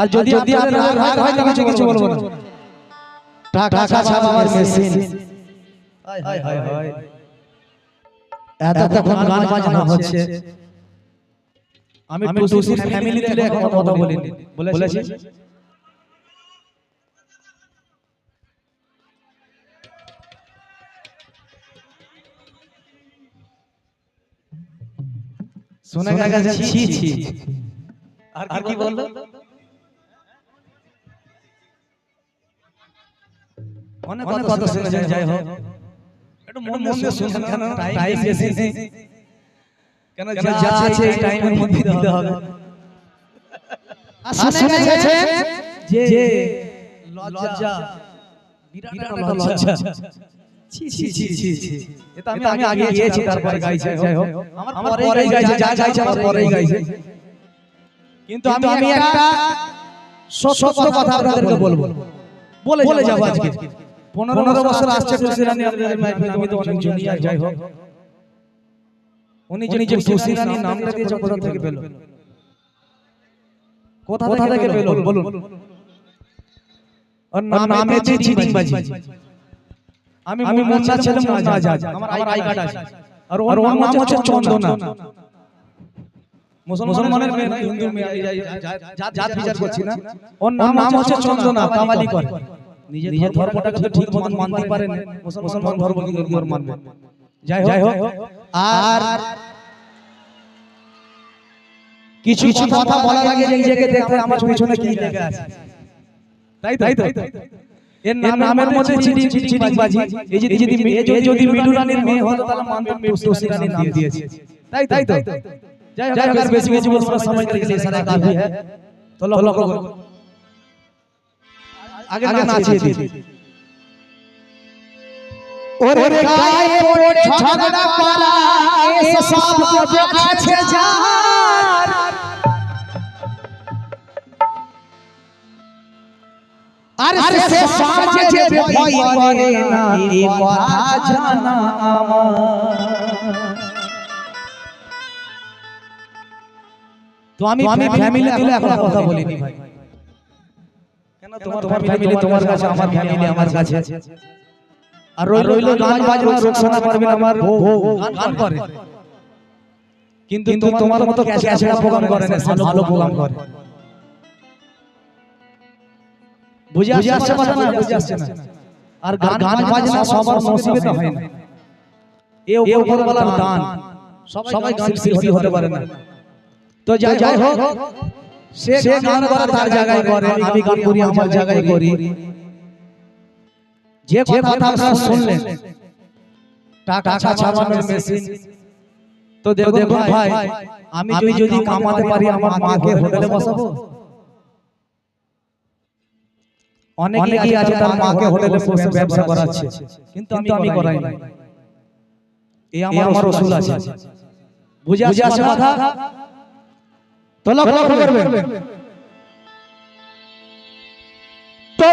আর যদি যদি আপনাদের রাগ হয় তাহলে কিছু বলব না। টাকা মেশিন হায় হায় হায় এতক্ষণ গান বাজনা হচ্ছে। আমি টুসির ফ্যামিলি তুলে এখনও কথা বলিনি। বলেছি? শোনা গেছে ছি ছি। আর কি বলল? অনেক কথা শুনে যায় যাই হোক। একটু মন দিয়ে শুনুন কেন টাইম বেশি কেন যা আছে এই টাইমের মধ্যে দিতে হবে। আর শুনে গেছে যে লজ্জা বিরাট একটা লজ্জা। ছি ছি ছি ছি ছি এটা আমি আমি আগে গিয়েছি তারপরে গাইছে। যাই হোক। আমার পরেই গাইছে যা গাইছে আমার পরেই গাইছে। কিন্তু আমি আমি একটা সত্য কথা আপনাদেরকে বলব। বলে বলে যাব আজকে। পনেরো বছর আসছে আপনাদের আমি তো অনেক জুনিয়র যাই হোক। উনি যিনি যে নামটা দিয়েছে কোথা থেকে পেল? কোথা থেকে পেল? বলুন। ওর নাম নামে যে চিটিংবাজি আমি আমি মুন্না ছেলে আজাদ আমার আমার আই কার্ড আছে। আর ওর নাম হচ্ছে চন্দনা। মুসলমানের মেয়ে হিন্দু মেয়ে। জাত বিচার করছি না। ওর নাম নাম হচ্ছে চন্দনা কামালি করে নিজের ধর্মটাকে তো ঠিক মতন মানতে পারেন মুসলমান ধর্ম কি করে মানবে। যাই হোক আর কিছু কিছু কথা বলার আগে নিজেকে দেখতে আমার পিছনে কি লেগে আছে। তাই তাই তাই এর নাম নামের মধ্যে চিটিং চিটিং বাজি এই যে যদি যদি মিঠু রানীর মেয়ে হতো তাহলে মানতাম টুসি রানীর নাম দিয়েছে। তাই তাই তাই যাই হোক বেশি বেশি বলব সময় লেগে গেছে সারা কাফি है তো লো লো আগে নাচিয়ে দিই ওরে গায়ে পড়ে ঝগড়া করা এসব কবে আছে যার। আর সে সাজে যে ভয় করে না এই কথা জানা আমার। তো আমি ফ্যামিলি তুলে এখন কথা বলিনি ভাই। তোমার তোমার ফ্যামিলি তোমার কাছে আমার ফ্যামিলি আমার কাছে। আর রইল রইল গান বাজনা রোকসানা পারবেন আমার গান করে। কিন্তু তোমার মতো ক্যাশেরা প্রোগ্রাম করে না ভালো প্রোগ্রাম করে। বুঝে আসছে কথা না বুঝে আসছে না। আর গান গান বাজনা সবার নসিবে তো হয় না। এ উপরওয়ালার দান। সবাই গান শিল্পী হতে পারে না। তো যাই যাই হোক। সে গান করে তার জায়গায় করে আমি গান করি আমার জায়গায় করি। যে কথা আপনারা শুনলেন টাকা ছাপানোর মেশিন তো দেখুন ভাই আমি যদি যদি কামাতে পারি আমার মাকে হোটেলে বসাবো? অনেকেই আছে তার মাকে হোটেলে বসে ব্যবসা করাচ্ছে। কিন্তু আমি আমি করাই না এই আমার ওসুল আছে। বুঝে আসছে কথা? তো লক্ষ্য করবেন তো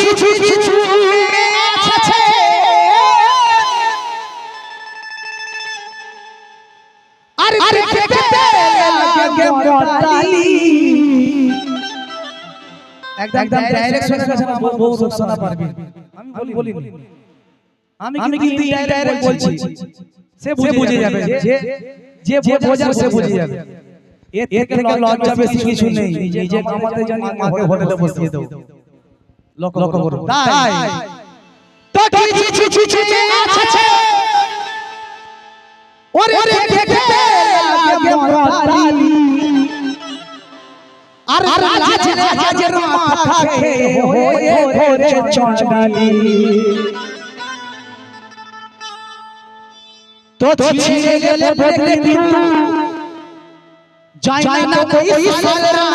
কিছু কিছু আরে আরে লাগে মতালি একদম ডাইরেক্ট শুনে গেছে না বউ রোকসানা পারবি। আমি বলি আমি আমি কিন্তু ডাইরেক্ট বলছি। সে বুঝে যাবে যে যে বোঝার সে বুঝে যাবে। এর থেকে লজ্জা বেশি কিছু নেই। নিজে কামাতে জানি মাকে হোটেলে বসিয়ে দাও। লক্ষ্য লক্ষ্য করো। তাই। তো কিছু কিছু আছে। ওরে দেখতে লাগে মতালি আর লাজ হাজার মাথা খেয়ে হয়ে ঘরে চন্ডালি তো ছিঁড়ে গেলে দেখলে কিন্তু যায় না কই সালরা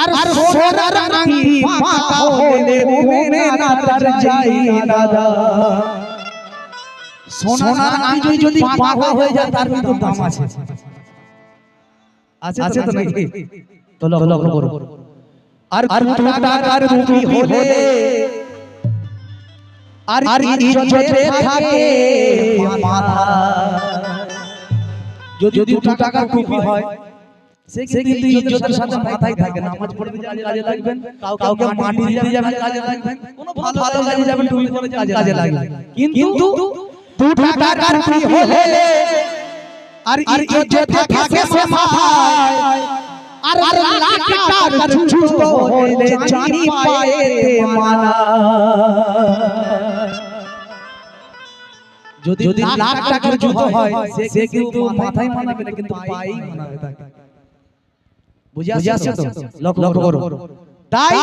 আর সোনার রাঙি পাকা হলে উমে না তার যাই দাদা সোনার আংটি যদি পাকা হয়ে যায় তার কিন্তু দাম আছে আছে তো নাকি? তো লক্ষ্য করো। আর আর টাকার রুপি হলে? আর আর ইজ্জতে থাকে মাথা যদি দু টাকার টুপি হয় সে কিন্তু ইজ্জতের সাথে মাথায় থাকে নামাজ পড়তে যাবেন কাজে লাগবেন? কাউকে মাটি দিতে যাবেন কাজে লাগবেন? কোনো ভালো ভালো কাজে যাবেন টুপি পরে কাজে কাজে কিন্তু দু টাকার রুপি হলে আর ইজ্জতে থাকে সে মাথায় আর লাখ টাকার জুতো জানি পায়ে মানা যদি যদি লাখ টাকার জুতো হয় সে কিন্তু মাথায় মানাবে না কিন্তু পায়েই মানাবে তাকে। বুঝে আসছে তো? লক্ষ্য করো। তাই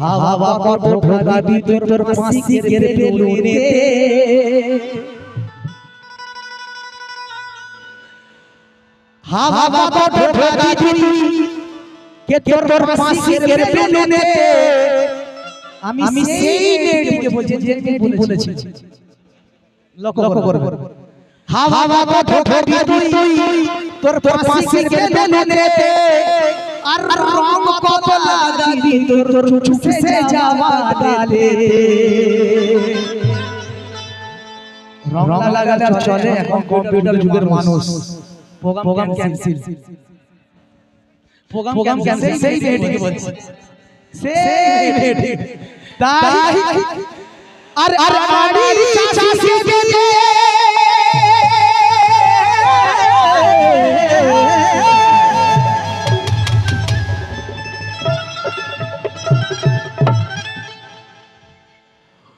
হাওয়া বাবা ঢোকা ভিতর তোর হাওয়া বাবা ঢোকা ভিতর কে তোর তোর পাশিকের বেলুনে আমি সেই মেয়েটিকে বলছি যে মেয়েটি বলেছি। লক্ষ্য করো। হাওয়া বাবা ভিতর তোর তোর আর রং কত লাগাবি তোর তোর চুপসে যাওয়া গালে রং লাগালে চলে এখন কম্পিউটার যুগের মানুষ। প্রোগ্রাম ক্যান্সেল প্রোগ্রাম ক্যান্সেল সেই মেয়েটিকে বলছি সেই মেয়েটি তাই আর আর আড়ির চাষি গেলে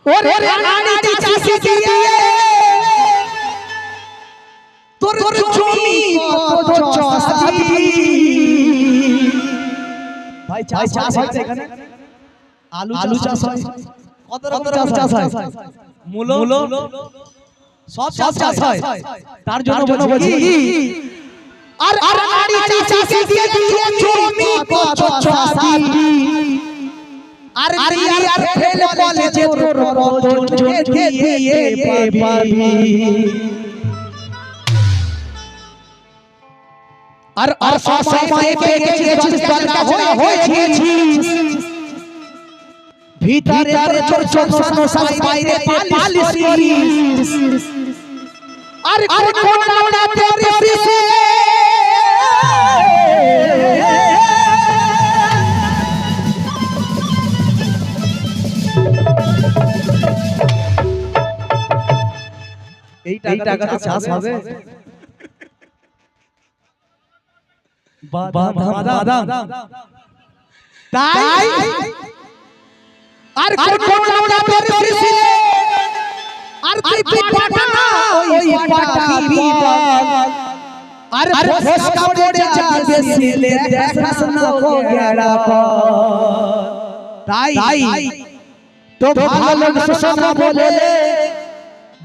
ওরে আড়ির চাষি গেলে ভাই চাষ হয় এখানে আলু আলু চাষ হয় কত রকম চাষ হয় মূলো সব চাষ চাষ হয় তার জন্য বলছি আর আর আড়ি চাষি দিয়ে জমি কত চাষি আর দিয়ে আর ফেল কলেজে জনকে দিয়ে পাবি আর আর সময় পেয়ে গেছিস তলকা হয়ে হয়েছিস। ভিতরে চোর চোর সমস্যা বাইরে পালিশ করিস। আর আর কোন নামটা তেরে সে এই টাকাতে চাষ হবে। বাদাম বাদাম তাই আর কোন কোন নামটা তেরে সে আর তুই পাটা না ওই পাটা বিবাদ আর ফসকা পড়ে যাবে সিলে দেখাস না কো গেড়া তাই তো ভালো লোক সব বলে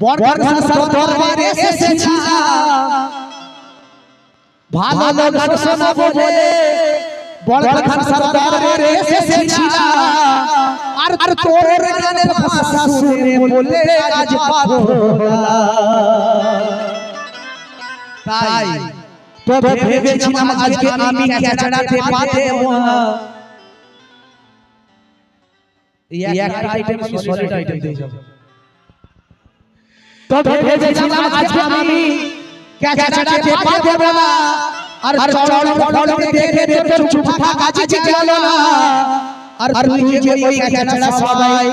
বড় সব দরবারে এসেছি ভালো লোক সব বলে বড় সব দরবারে এসেছি আর আর তোর গানের ভাষা শুনে বলে আজ পাগল তাই তো ভেবেছিলাম আজকে আমি ক্যাচড়াতে পারব এই একটা আইটেম আমি সলিড আইটেম দিয়ে যাব। তো ভেবেছিলাম আজকে আমি ক্যাচড়াতে পারব না আর চড় পড় দেখে দেখে চুপ থাকা যে গেল না আর তুই যে ওই ক্যাচড়া সবাই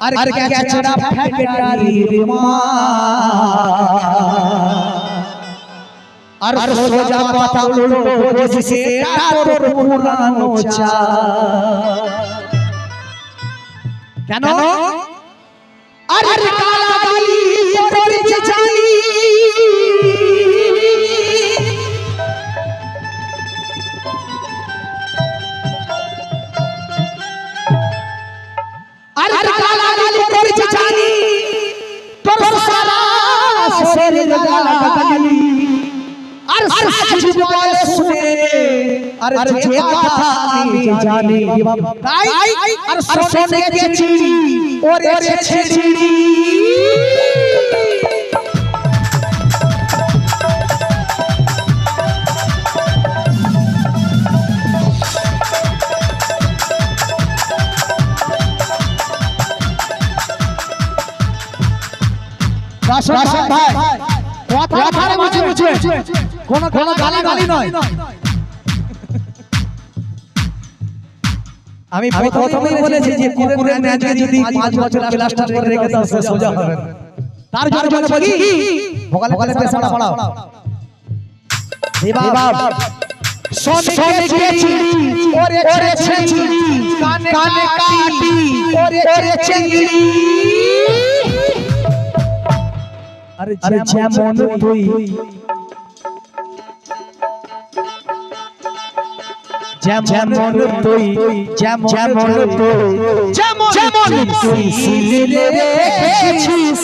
আর আর ক্যাচড়া ফ্যাক্টরি রে মা আর সোজা পাতা উল্টো বসে তোর পুরানো চা কেন আর কালা গালি আর যে কথা আমি জানি তাই আর শুনে গেছি ওরে ছেড়ি রাশন গালাগালি নয়। আমি প্রথমেই বলেছি যে কুকুরের ন্যায্য যদি পাঁচ বছর প্লাস্টার করে রেখে দাও সে সোজা হবে। তার জন্য বলে বলি ভোকালে ভোকালে পেছাড়া পড়াও এবার শোনে চিড়ি ওরে ওরে চিড়ি কানে কাটি ওরে চিড়ি আরে যেমন তুই। যেমন তুই যেমন তুই যেমন তুই সিলে রেখেছিস।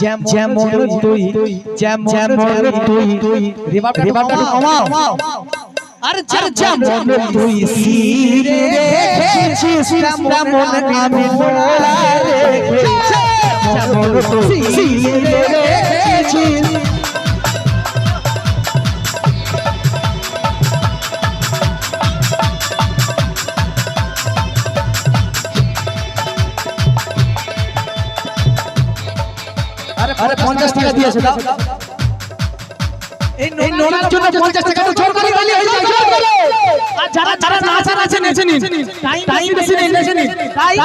যেমন তুই যেমন তুই রিভাবটা কমাও। আর যেমন তুই সিলে রেখেছিস তেমন আমি মোড়া রেখেছি যেমন তুই সিলে রেখেছিস। আরে 50 টাকা দিয়েছে দাও এই নোনার জন্য 50 টাকা তো গালি জোর করে আর যারা যারা নাচার আছে নেচে নিন। টাইম বেশি নেই নেচে নিন তাই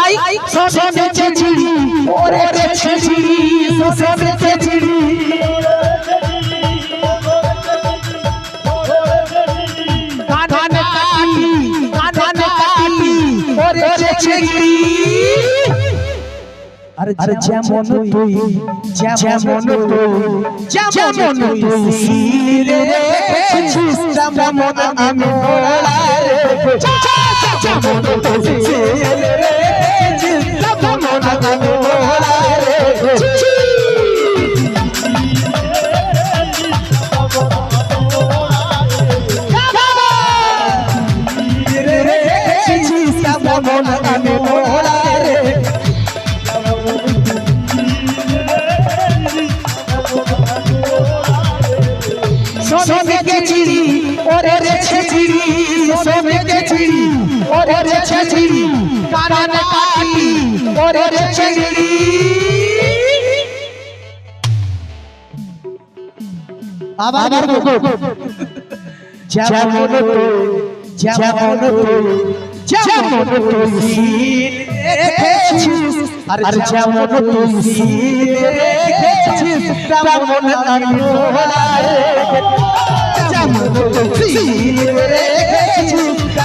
শোনে চিড়ি ওরে চিড়ি শোনে চিড়ি কানে কাটি কানে কাটি। ওরে চিড়ি আরে যেমন তুই যেমন তুই যেমন তুই সিরে রেখেছিস তেমন আমি রেখেছি যেমন তুই সিরে রেখেছিস তেমন আমি এসেছি কারণ কাটি ওরে চিংড়ি আবার যেমন তো যেমন তো যেমন তুলসী রেখেছিস আর যেমন তুলসী রেখেছিস তেমন আমি রেখেছি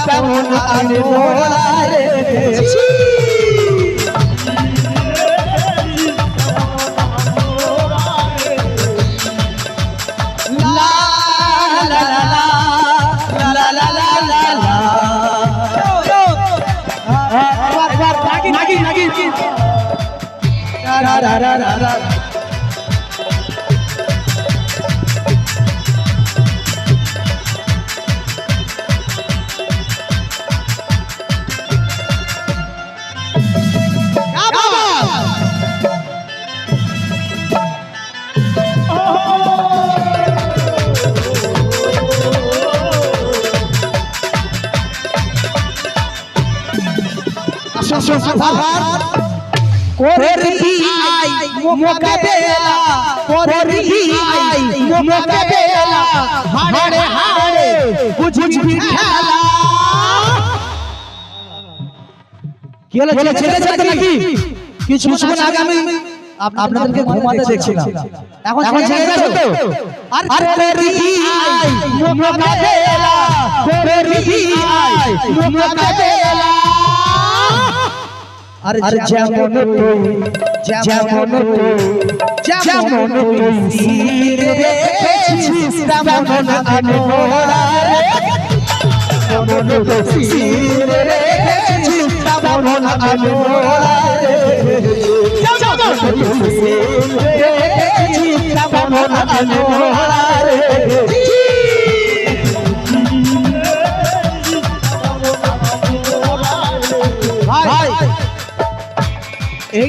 তেমন আমি মোলা রেখেছি ra ra ra ra রা করবি আই মোকাবেলা করবি আই মোকাবেলা হাড়ে হাড়ে বুঝবি খেলা। কি হলো ছেলে ছেলে যাচ্ছে নাকি? কিছু কিছুক্ষণ আগে আমি আপ- আপনাদেরকে ঘুমাতে দেখছিলাম। এখন এখন ছেড়ে গেছে তো? আর করবি আই মোকাবেলা করবি আই মোকাবেলা আর যেমন তুই যেমন তুই যেমন তুই সিরে রেখেছিস তেমন আমি যেমন তুই সিরে তেমন আমি যেমন তুই সিরে তেমন আমি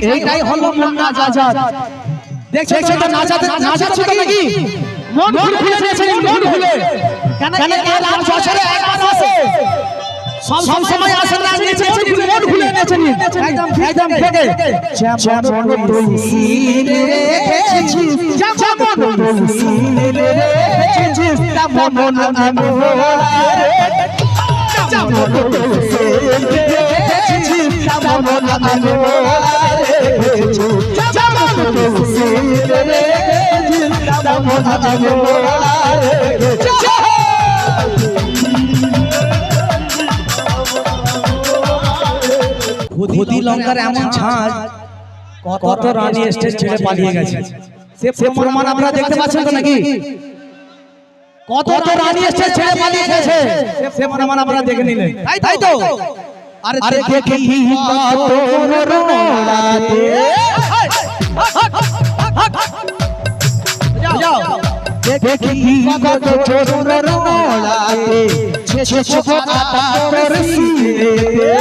এইটাই হলো মুন্না আজাদ দেখছ তো নাচাতে নাচাচ্ছে তো নাকি মন খুলে নিয়েছে মন খুলে কেন এর আর বছরে একবার আসে সব সময় আসে না নিচে মন খুলে নেচে নি একদম একদম থেকে যেমন তুলসী রেখেছি যেমন তুলসী রেখেছি তেমন আমি যেমন তুলসী রেখেছি তেমন আমি খুদি লঙ্কার এমন ঝাঁজ কত রানী স্টেজ ছেড়ে পালিয়ে গেছে সে প্রমাণ আপনারা দেখতে পাচ্ছেন তো নাকি কত রানী স্টেজ ছেড়ে পালিয়ে গেছে সে প্রমাণ আপনারা দেখে নিলেন তাই তাই তো আরে আরে দেখি কত রোড়াতে যাও। দেখি কত রোড়াতে ছেছে আতা তোর সিনেতে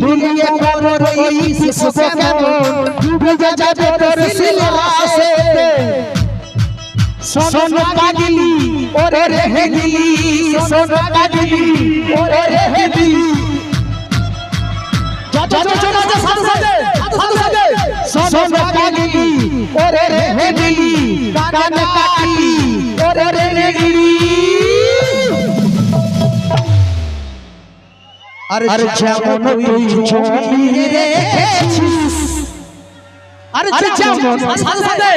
দুনিয়া বড় রইস কেমন? ডুবে যাবে তোর সিলেবাসেতে শোন পাগলি ওরে রে হেগলি। শোন পাগলি ওরে রে হেগলি। যত যত যত সাথে সাথে সাথে সাথে। শোন পাগলি ওরে রে হেগলি কান কাটলি ওরে রে নেগলি আরে যেমন তুই জমি রেখেছিস আরে যেমন সাথে সাথে।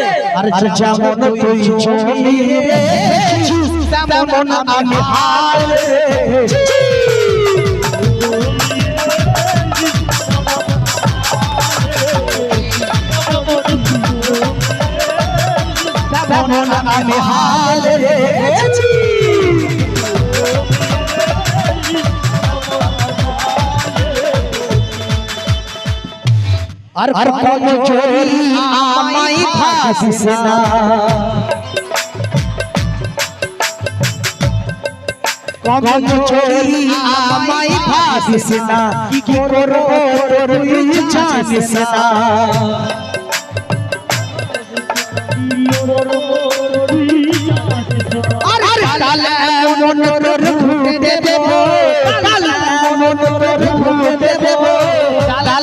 আরে যেমন তুই জমি রেখেছিস তেমন আমি হাল রেখেছি তেমন আমি হাল রেখেছি? আর কোন চোরি আমাই ভাসিস না? চোরি ভাসিস না? কি করব তুই জানিস না? আরে কালা মন তোর ঘুরতে দেব। কালা মন তোর ঘুরতে দেব। কালা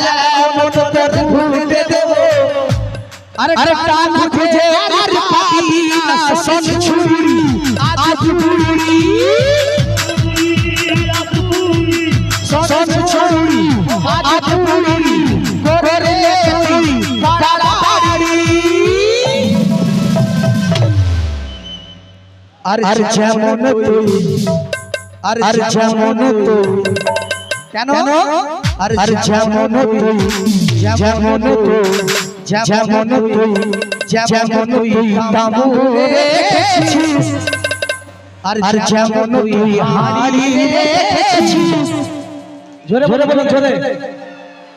মন তোর ঘুরতে দেব। আরে টান খুঁজে আর পাবি না সন ছুরি আজ বুড়ি সন ছুরি আজ বুড়ি আর যেমন তুই আর যেমন তুই। কেন? আর যেমন তুই যেমন তুই যেমন তুই যেমন তুই দামু রেখেছিস আর যেমন তুই হারি রেখেছিস জোরে বলে বলুন জোরে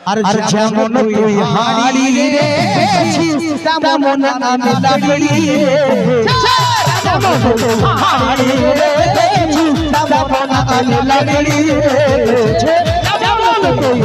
আর যেমন তুই হারি রেখেছিস তেমন আমি তেমন তুই হারি রেখেছিস তেমন আমি লাগড়ি তেমন তুই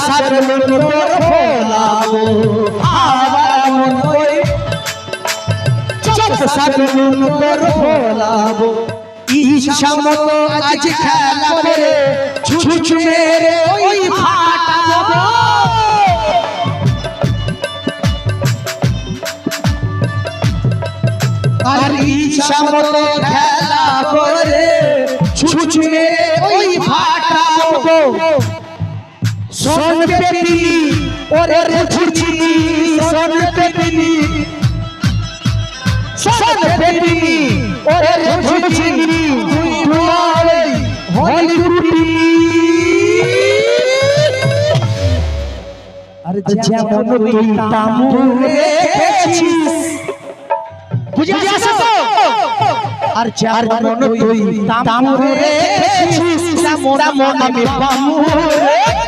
সাথে নুন তোর ফোলাবো হাওয়া এমন ওই চোখ মেরে ওই ফাটাবো আর ইচ্ছা মতো খেলা করে ছুছ মেরে ওই ফাটাবো সঙ্গে পেতিনি ওরে ছুটছিনি সঙ্গে পেতিনি সঙ্গে পেতিনি ওরে ছুটছিনি ঘুমালে হলি রুটি। আরে যেমন তুই তামুল রেখেছিস। বুঝে আসে তো? আর চার মন তুই তামুল রেখেছিস মন আমি পামুল রেখেছিস।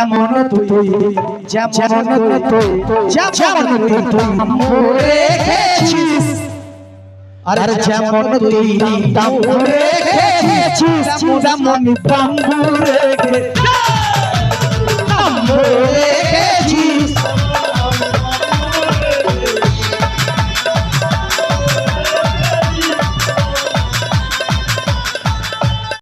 যেমন তুই যেমন তুই যেমন তুই রেখেছিস আরে যেমন তুই দাম রেখেছিস যেমন দাম রেখে দাম রেখে